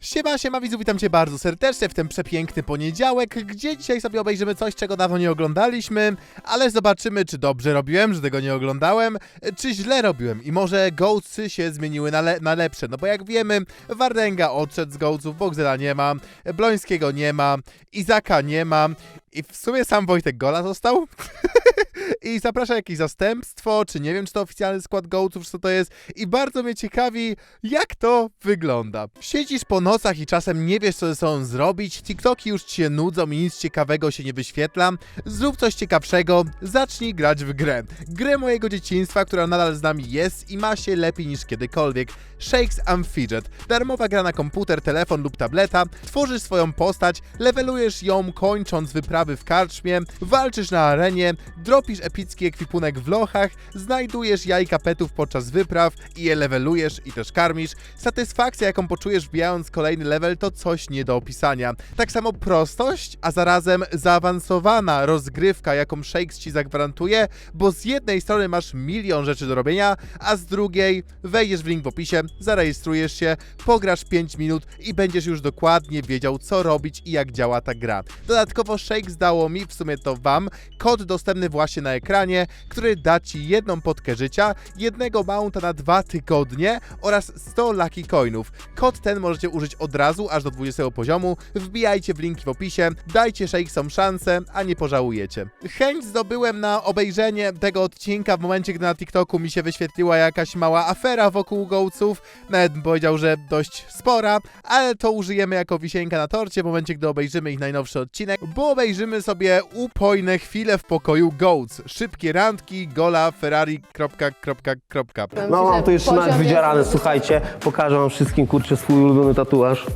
Siema, siema widzów, witam cię bardzo serdecznie w ten przepiękny poniedziałek, gdzie dzisiaj sobie obejrzymy coś, czego dawno nie oglądaliśmy, ale zobaczymy, czy dobrze robiłem, że tego nie oglądałem, czy źle robiłem i może Goatsy się zmieniły na, le na lepsze, no bo jak wiemy, Wardenga odszedł z Goatsów, Bogzela nie ma, Blońskiego nie ma, Izaka nie ma i w sumie sam Wojtek Gola został. I zaprasza jakieś zastępstwo, czy nie wiem, czy to oficjalny skład Goatsów, czy co to jest. I bardzo mnie ciekawi, jak to wygląda. Siedzisz po nocach i czasem nie wiesz, co ze sobą zrobić, TikToki już ci się nudzą i nic ciekawego się nie wyświetla. Zrób coś ciekawszego, zacznij grać w grę. Grę mojego dzieciństwa, która nadal z nami jest i ma się lepiej niż kiedykolwiek. Shakes and Fidget. Darmowa gra na komputer, telefon lub tableta. Tworzysz swoją postać, levelujesz ją kończąc wyprawy w karczmie, walczysz na arenie, dropisz epicki ekwipunek w lochach, znajdujesz jajka petów podczas wypraw i je levelujesz i też karmisz. Satysfakcja, jaką poczujesz wbijając kolejny level, to coś nie do opisania. Tak samo prostość, a zarazem zaawansowana rozgrywka, jaką Shakes ci zagwarantuje, bo z jednej strony masz milion rzeczy do robienia, a z drugiej wejdziesz w link w opisie, zarejestrujesz się, pograsz 5 minut i będziesz już dokładnie wiedział, co robić i jak działa ta gra. Dodatkowo Shakes dało mi, w sumie to wam, kod dostępny właśnie na ekranie, który da ci jedną potkę życia, jednego mounta na dwa tygodnie oraz 100 lucky coinów. Kod ten możecie użyć od razu, aż do 20 poziomu. Wbijajcie w linki w opisie, dajcie Shakesom szansę, a nie pożałujecie. Chęć zdobyłem na obejrzenie tego odcinka w momencie, gdy na TikToku mi się wyświetliła jakaś mała afera wokół gołców. Nawet powiedział, że dość spora, ale to użyjemy jako wisienka na torcie w momencie, gdy obejrzymy ich najnowszy odcinek, bo obejrzymy sobie upojne chwile w pokoju Goats. Szybkie randki, gola, Ferrari, kropka, kropka, kropka. No mam tu jeszcze nawet wydzierane, słuchajcie, pokażę wam wszystkim, kurczę, swój ulubiony tatuaż.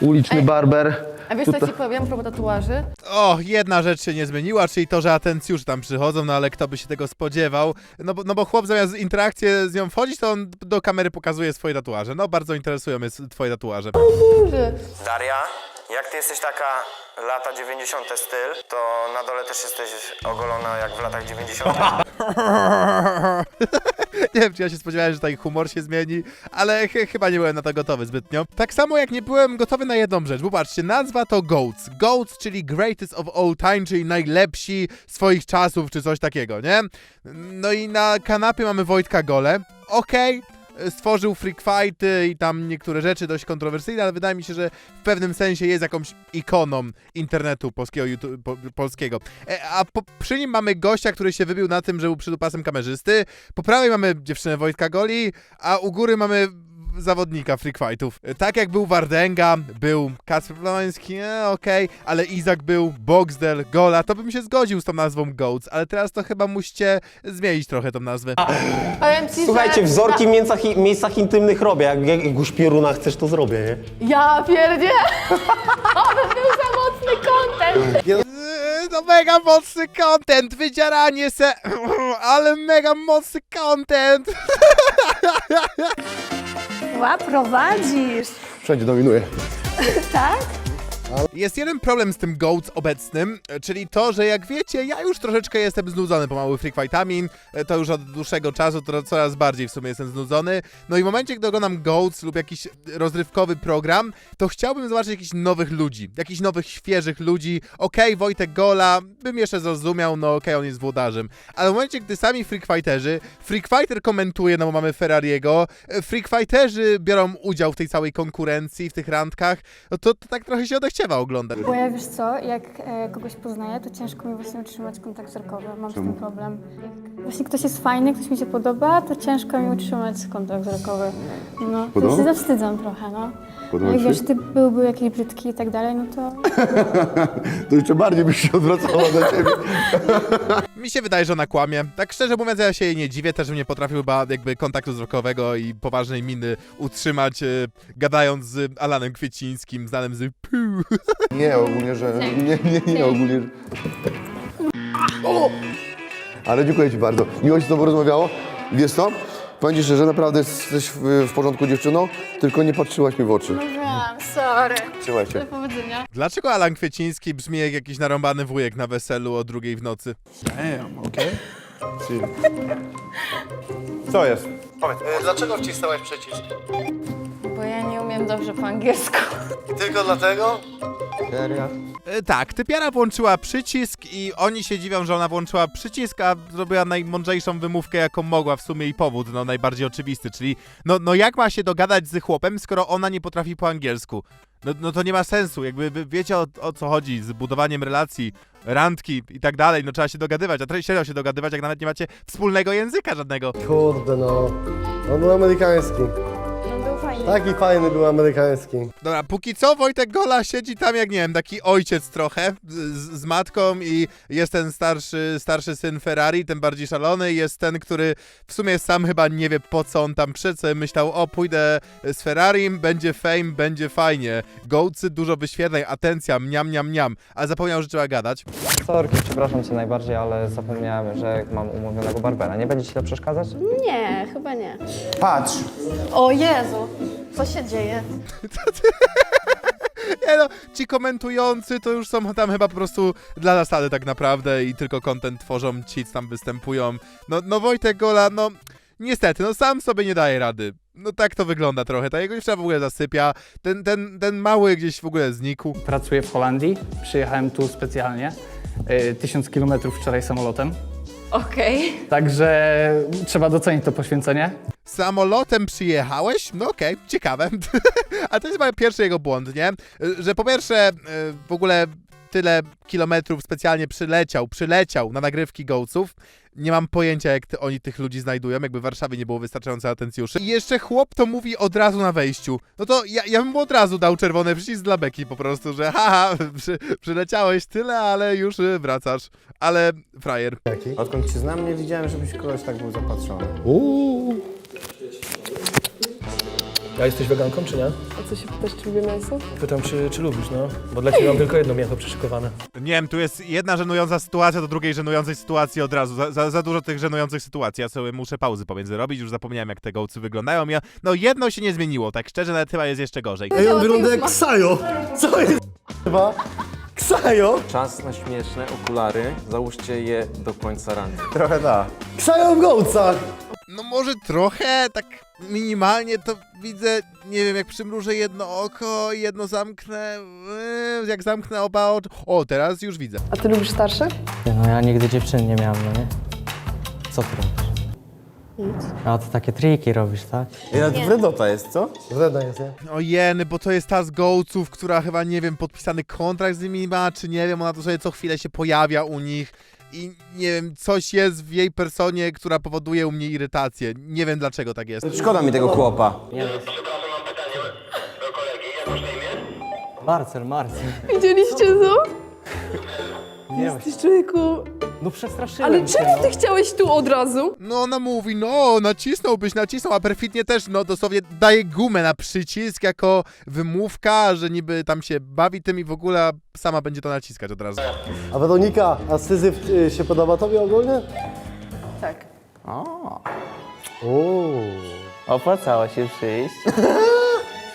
Uliczny Ej. barber. A wiesz co ci powiem propos tatuaży? O, jedna rzecz się nie zmieniła, czyli to, że atencjusze tam przychodzą, no ale kto by się tego spodziewał? No bo, no bo chłop zamiast interakcję z nią wchodzić, to on do kamery pokazuje swoje tatuaże. No bardzo interesują mnie s- twoje tatuaże. Daria, jak ty jesteś taka lata 90. styl, to na dole też jesteś ogolona jak w latach 90. nie wiem, czy ja się spodziewałem, że taki humor się zmieni, ale ch chyba nie byłem na to gotowy zbytnio. Tak samo jak nie byłem gotowy na jedną rzecz, bo patrzcie, nazwa to GOATS. GOATS, czyli Greatest of All Time, czyli najlepsi swoich czasów, czy coś takiego, nie? No i na kanapie mamy Wojtka Gole. Okej. Stworzył freak fighty i tam niektóre rzeczy dość kontrowersyjne, ale wydaje mi się, że w pewnym sensie jest jakąś ikoną internetu polskiego. YouTube, po, polskiego. E, a po, przy nim mamy gościa, który się wybił na tym, że był przydupasem kamerzysty. Po prawej mamy dziewczynę Wojtka Goli, a u góry mamy zawodnika freak fightów. Tak jak był Wardenga, był Kacper Ploński, e, okej, ale Izak był, Boxdel, Gola, to bym się zgodził z tą nazwą Goats, ale teraz to chyba musicie zmienić trochę tą nazwę. Powiem ci, Słuchajcie, że... wzorki w miejscach, miejscach intymnych robię. Jak, jak, jak u szpioruna chcesz, to zrobię, nie? Ja pierdzie! O, to był za mocny content! Eee, To mega mocny content, wydzieranie se, ale mega mocny content. Ła, prowadzisz, Wszędzie dominuje. tak? Jest jeden problem z tym GOATS obecnym, e, czyli to, że jak wiecie, ja już troszeczkę jestem znudzony pomału freak fightami, e, to już od dłuższego czasu, to coraz bardziej w sumie jestem znudzony. No i w momencie, gdy oglądam GOATS lub jakiś rozrywkowy program, to chciałbym zobaczyć jakichś nowych ludzi, jakichś nowych, świeżych ludzi. Okej, Wojtek Gola, bym jeszcze zrozumiał, no okej, on jest włodarzem. Ale w momencie, gdy sami freak fighterzy, freak fighter komentuje, no bo mamy Ferrariego, e, freak fighterzy biorą udział w tej całej konkurencji, w tych randkach, no to, to tak trochę się Bo ja wiesz co, jak e, kogoś poznaję, to ciężko mi właśnie utrzymać kontakt wzrokowy. Mam z tym problem. Jak właśnie ktoś jest fajny, ktoś mi się podoba, to ciężko mi utrzymać kontakt wzrokowy. No, to Podoba? się zawstydzam trochę, no. Podoba ci się? wiesz, ty byłby jakiś brzydki i tak dalej, no to To jeszcze bardziej byś się odwracała do ciebie. Mi się wydaje, że ona kłamie. Tak szczerze mówiąc, ja się jej nie dziwię, też bym nie potrafił chyba jakby kontaktu wzrokowego i poważnej miny utrzymać, e, gadając z Alanem Kwiecińskim, znanym z Puu. Nie, ogólnie, że... Nie, nie, nie, ogólnie... że- O! Ale dziękuję ci bardzo. Miło się z tobą rozmawiało. Wiesz co? Powiem ci szczerze, naprawdę jesteś w, w porządku dziewczyną, tylko nie patrzyłaś mi w oczy. Sorry. Trzymaj się. powodzenia. Dlaczego Alan Kwieciński brzmi jak jakiś narąbany wujek na weselu o drugiej w nocy? Co jest? Powiedz, Dlaczego wcisnąłeś przycisk? Bo ja nie umiem dobrze po angielsku. Tylko dlatego? Serio? E, Tak, typiara włączyła przycisk i oni się dziwią, że ona włączyła przycisk, a zrobiła najmądrzejszą wymówkę, jaką mogła w sumie i powód, no najbardziej oczywisty, czyli no, no jak ma się dogadać z chłopem, skoro ona nie potrafi po angielsku? No, no to nie ma sensu, jakby wiecie o, o co chodzi z budowaniem relacji, randki i tak dalej, no trzeba się dogadywać, a średnio się dogadywać, jak nawet nie macie wspólnego języka żadnego. Kurde no. On był amerykański. Taki fajny był amerykański. Dobra, póki co Wojtek Gola siedzi tam jak, nie wiem, taki ojciec trochę z, z matką i jest ten starszy, starszy syn Ferrari, ten bardziej szalony i jest ten, który w sumie sam chyba nie wie po co on tam przyszedł, sobie myślał, o pójdę z Ferrari, będzie fame, będzie fajnie, gołcy, dużo wyświetleń, atencja, mniam, mniam, mniam, a zapomniał, że trzeba gadać. Sorki, przepraszam cię najbardziej, ale zapomniałem, że mam umówionego barbera. Nie będzie ci to przeszkadzać? Nie, chyba nie. Patrz. O Jezu, co się dzieje? Nie no, ci komentujący to już są tam chyba po prostu dla zasady tak naprawdę i tylko content tworzą ci, co tam występują. No, no Wojtek Gola, no niestety, no sam sobie nie daje rady. No tak to wygląda trochę, ta jego dziewczyna w ogóle zasypia, ten, ten, ten mały gdzieś w ogóle znikł. Pracuję w Holandii. Przyjechałem tu specjalnie. y, Tysiąc kilometrów wczoraj samolotem. Okej. Także trzeba docenić to poświęcenie. Samolotem przyjechałeś? No okej, ciekawe. A to jest chyba pierwszy jego błąd, nie? Że po pierwsze y, w ogóle tyle kilometrów specjalnie przyleciał, przyleciał na nagrywki gołców. Nie mam pojęcia, jak ty, oni tych ludzi znajdują, jakby w Warszawie nie było wystarczająco atencjuszy. I jeszcze chłop to mówi od razu na wejściu. No to ja, ja bym mu od razu dał czerwony przycisk dla beki po prostu, że haha, przy, przyleciałeś tyle, ale już y, wracasz. Ale frajer. Odkąd cię znam, nie widziałem, żebyś kogoś tak był zapatrzony. A jesteś weganką, czy nie? A co się pytasz, czy lubię mięso? Pytam, czy, czy lubisz, no? Bo dla ciebie mam tylko jedno mięcho przyszykowane. Nie wiem, tu jest jedna żenująca sytuacja do drugiej żenującej sytuacji od razu. Za, za, za dużo tych żenujących sytuacji. Ja sobie muszę pauzy pomiędzy robić, już zapomniałem jak te gołcy wyglądają. Ja, no jedno się nie zmieniło, tak szczerze, nawet chyba jest jeszcze gorzej. Ej, on wygląda jak Ksajo. Co jest chyba? Ksajo? Czas na śmieszne okulary. Załóżcie je do końca randki. Trochę da. Ksajo w gołcach. No może trochę, tak minimalnie to widzę, nie wiem, jak przymrużę jedno oko, jedno zamknę, yy, jak zamknę oba oczy. O, teraz już widzę. A ty lubisz starsze? Nie, no ja nigdy dziewczyny nie miałem, no nie? Co ty robisz? Nic. A to takie triki robisz, tak? Ile wredota jest, co? Wredna jest, nie? O jeny, bo to jest ta z gołców, która chyba, nie wiem, podpisany kontrakt z nimi ma, czy nie wiem, ona to sobie co chwilę się pojawia u nich i nie wiem, coś jest w jej personie, która powoduje u mnie irytację. Nie wiem dlaczego tak jest. Szkoda mi tego chłopa. Marcel, Marcel. Widzieliście to? Nie wiem. Jesteś człowieku. No przestraszyłem Ale czemu no. ty chciałeś tu od razu? No ona mówi, no nacisnąłbyś, nacisnął, a perfidnie też, no dosłownie daje gumę na przycisk jako wymówka, że niby tam się bawi tym i w ogóle sama będzie to naciskać od razu. A Weronika, a Syzyf y, się podoba tobie ogólnie? Tak. Uuu. Opłacało się przyjść.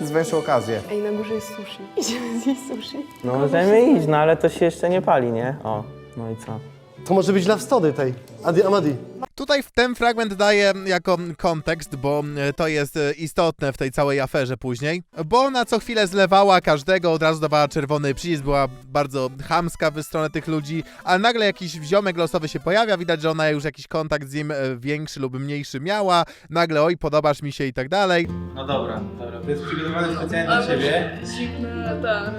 Zwęszył okazję. Ej, na górze jest sushi. Idziemy zjeść sushi. No możemy iść, no ale to się jeszcze nie pali, nie? O, no i co? To może być dla wstody tej. Adi Amadi. Tutaj w ten fragment daję jako kontekst, bo e, to jest e, istotne w tej całej aferze później, bo ona co chwilę zlewała każdego, od razu dawała czerwony przycisk, była bardzo chamska w stronę tych ludzi, ale nagle jakiś ziomek losowy się pojawia, widać, że ona już jakiś kontakt z nim e, większy lub mniejszy miała, nagle oj, podobasz mi się i tak dalej. No dobra, dobra. To jest przygotowane specjalnie dla ciebie. Zimne, tak.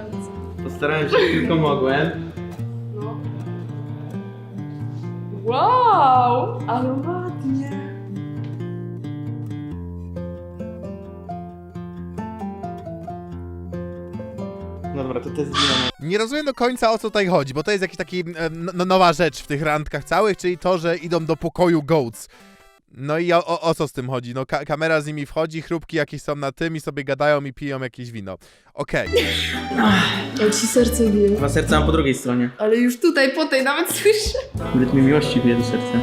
Postarałem się tylko mogłem. Wow, ale ładnie. No dobra, to to jest zmiana. Nie rozumiem do końca o co tutaj chodzi, bo to jest jakiś taki e, no, nowa rzecz w tych randkach całych, czyli to, że idą do pokoju goats. No i o, o, o co z tym chodzi? No ka kamera z nimi wchodzi, chrupki jakieś są na tym i sobie gadają i piją jakieś wino. Okej. Jak ci serce bije. Dwa serca mam po drugiej stronie. Ale już tutaj, po tej nawet słyszę. Rytm mi miłości bije do serca.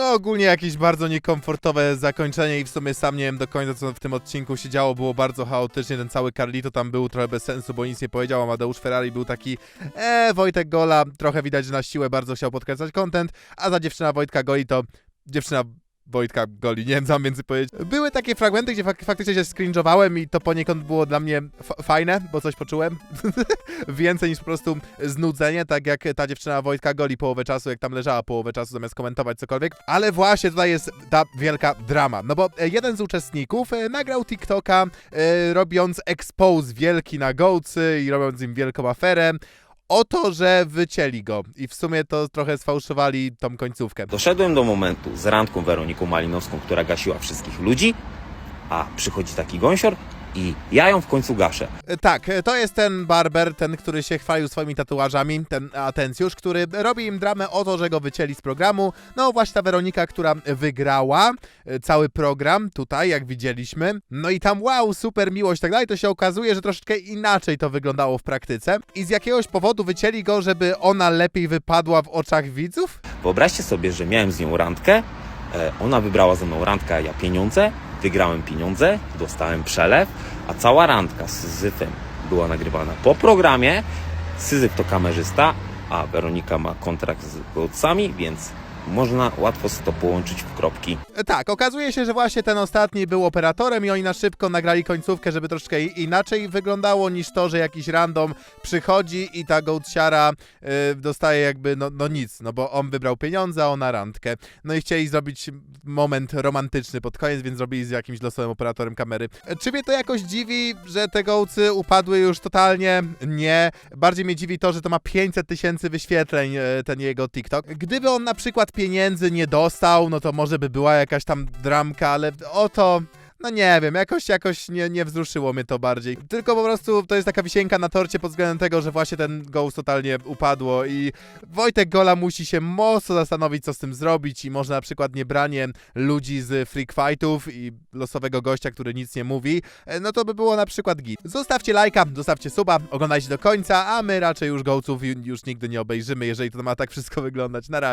No ogólnie jakieś bardzo niekomfortowe zakończenie i w sumie sam nie wiem do końca co w tym odcinku się działo, było bardzo chaotycznie, ten cały Carlito tam był trochę bez sensu, bo nic nie powiedział, a Ferrari był taki e, Wojtek Gola, trochę widać, że na siłę bardzo chciał podkręcać content, a za dziewczyna Wojtka Goli to dziewczyna Wojtka Goli, nie wiem co mam więcej powiedzieć. Były takie fragmenty, gdzie fak faktycznie się scringe'owałem i to poniekąd było dla mnie fajne, bo coś poczułem. Więcej niż po prostu znudzenie, tak jak ta dziewczyna Wojtka Goli połowę czasu, jak tam leżała połowę czasu zamiast komentować cokolwiek. Ale właśnie tutaj jest ta wielka drama, no bo e, jeden z uczestników e, nagrał TikToka e, robiąc expose wielki na gołcy i robiąc im wielką aferę o to, że wycięli go i w sumie to trochę sfałszowali tą końcówkę. Doszedłem do momentu z randką Weroniką Malinowską, która gasiła wszystkich ludzi, a przychodzi taki gąsior i ja ją w końcu gaszę. E, Tak, e, to jest ten barber, ten, który się chwalił swoimi tatuażami, ten atencjusz, który robi im dramę o to, że go wycięli z programu. No właśnie ta Weronika, która wygrała e, cały program tutaj, jak widzieliśmy. No i tam wow, super miłość i tak dalej, to się okazuje, że troszeczkę inaczej to wyglądało w praktyce. I z jakiegoś powodu wycięli go, żeby ona lepiej wypadła w oczach widzów? Wyobraźcie sobie, że miałem z nią randkę, ona wybrała ze mną randkę, a ja pieniądze, wygrałem pieniądze, dostałem przelew, a cała randka z Syzyfem była nagrywana po programie. Syzyf to kamerzysta, a Weronika ma kontrakt z godcami, więc można łatwo to połączyć w kropki. E, Tak, okazuje się, że właśnie ten ostatni był operatorem i oni na szybko nagrali końcówkę, żeby troszeczkę inaczej wyglądało niż to, że jakiś random przychodzi i ta gołciara y, dostaje jakby no, no nic, no bo on wybrał pieniądze, a ona randkę. No i chcieli zrobić moment romantyczny pod koniec, więc zrobili z jakimś losowym operatorem kamery. E, Czy mnie to jakoś dziwi, że te gołcy upadły już totalnie? Nie. Bardziej mnie dziwi to, że to ma 500 tysięcy wyświetleń, ten jego TikTok. Gdyby on na przykład pieniędzy nie dostał, no to może by była jakaś tam dramka, ale oto... No nie wiem, jakoś, jakoś nie, nie wzruszyło mnie to bardziej. Tylko po prostu to jest taka wisienka na torcie pod względem tego, że właśnie ten Ghost totalnie upadło i Wojtek Gola musi się mocno zastanowić, co z tym zrobić i może na przykład nie branie ludzi z freak fightów i losowego gościa, który nic nie mówi, e, no to by było na przykład git. Zostawcie lajka, zostawcie suba, oglądajcie do końca, a my raczej już ju- już nigdy nie obejrzymy, jeżeli to ma tak wszystko wyglądać. Na razie.